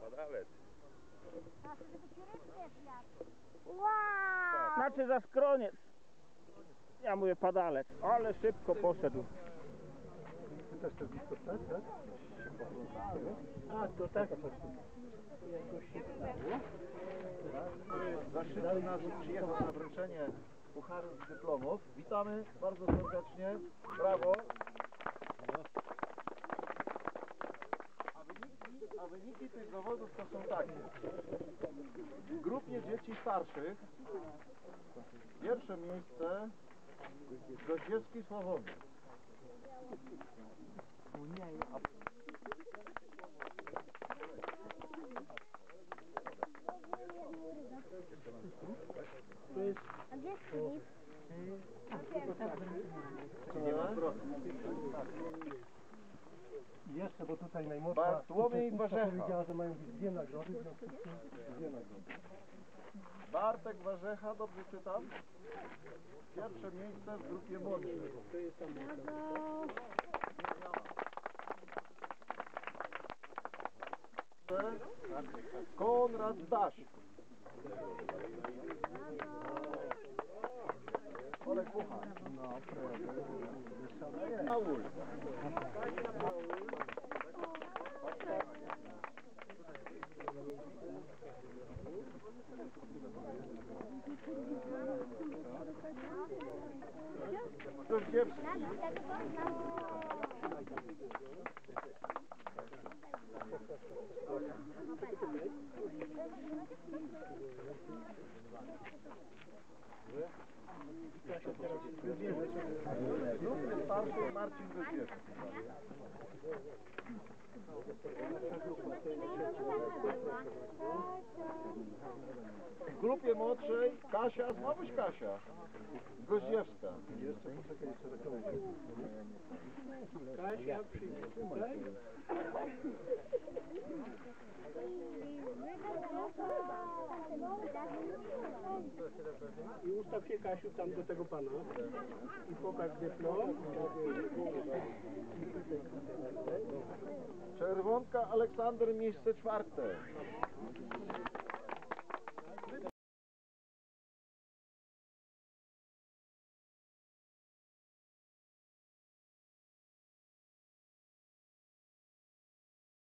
Padalec. Wow! Znaczy za skroniec. Ja mówię padalec, ale szybko poszedł. Ty też chcesz blisko tak? A, to tak. Zaszczyt nas przyjechał na wręczenie pucharów dyplomów. Witamy bardzo serdecznie. Brawo. A wyniki, a wyniki tych zawodów to są takie. W grupie dzieci starszych pierwsze miejsce Goździewski Sławomir. A gdzie jest Filip? Nie? I jeszcze, bo tutaj najmłodsza Bartłomiej uczestniczka Warzecha. powiedziała, że mają być dwie nagrody, w związku z tym dwie nagrody. Bartek Warzecha, dobrze czytam? Pierwsze miejsce w grupie młodszej. Konrad Daś. Olek Puchar. No, Paul. Goździewski. Starszej Marcin Goździewski. W grupie młodszej Kasia, znowuż Kasia. Goździewska. Kasia przyjdzie tutaj. I ustaw się Kasiu tam do tego pana. I pokaż dyplom. Czerwonka Aleksander, miejsce czwarte.